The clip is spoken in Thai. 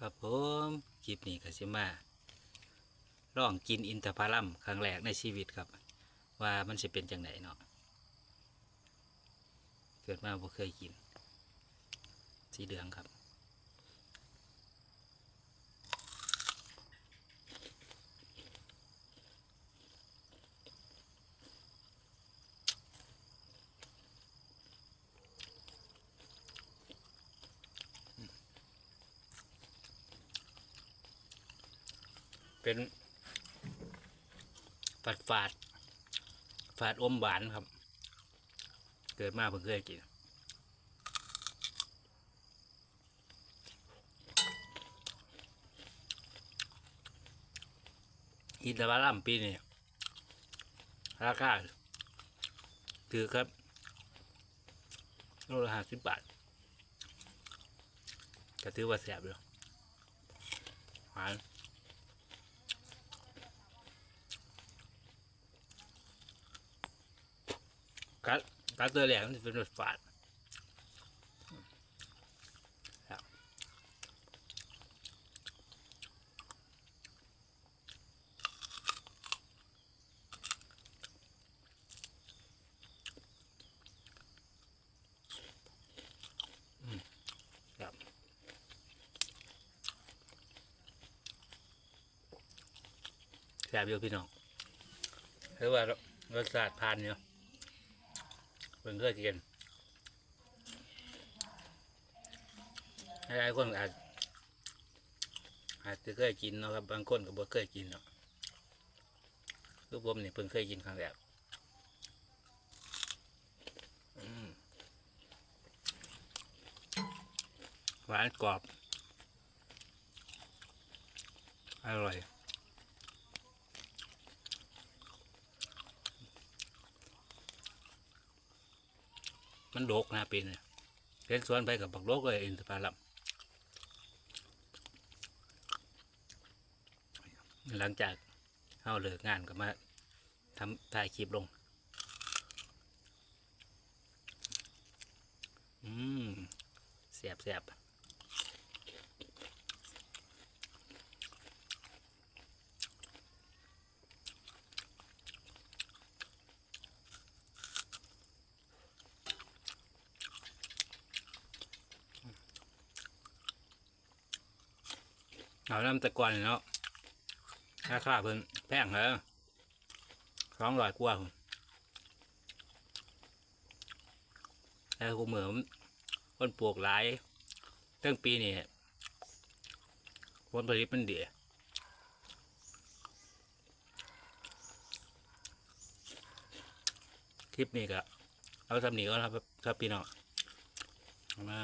ครับผมคลิปนี้ก็สิมาลองกินอินทผลัมครั้งแรกในชีวิตครับ ว่ามันจะเป็นจังไหนเนาะเกิดมาบ่เคยกิน สีเหลืองครับ เป็นฝาดฝาดฝาดอมหวานครับ เกิดมาเพิ่งเคยกินอินทผลัมปีนี้ราคาถือครับโลละห้าสิบบาทก็ถือว่าแสบอยู่หวาน กัดกัดตัวแหลมมันจะเป็นรสฝาดครับบแซ่บอยู่พี่น้องหรือว่ารสชาติผ่านอยู่ เพิ่งเคยกินหลายๆคนอาจอาจจะเคยกินเนาะครับบางคนก็บ่เคยกินเนาะคือผมนี่เพิ่งเคยกินครั้งแรกอืมหวานกรอบ อร่อย มันโดกนะปีนี้เล่นสวนไปกับบักโดกเลยอินทผลัมหลังจากเข้าเลิกงานก็มาทำถ่ายคลิปลง อืมเสียบเสียบ เอาน้ำตะกอนเนาะราคาเพิ่นแพงเหรอสองร้อยกว่าแต่กูเหมือนคนปลูกหลายตั้งปีนี่ผลผลิตมันดีคลิปนี้ก็เอาสำนีก็ครับครับพี่น้องเอามา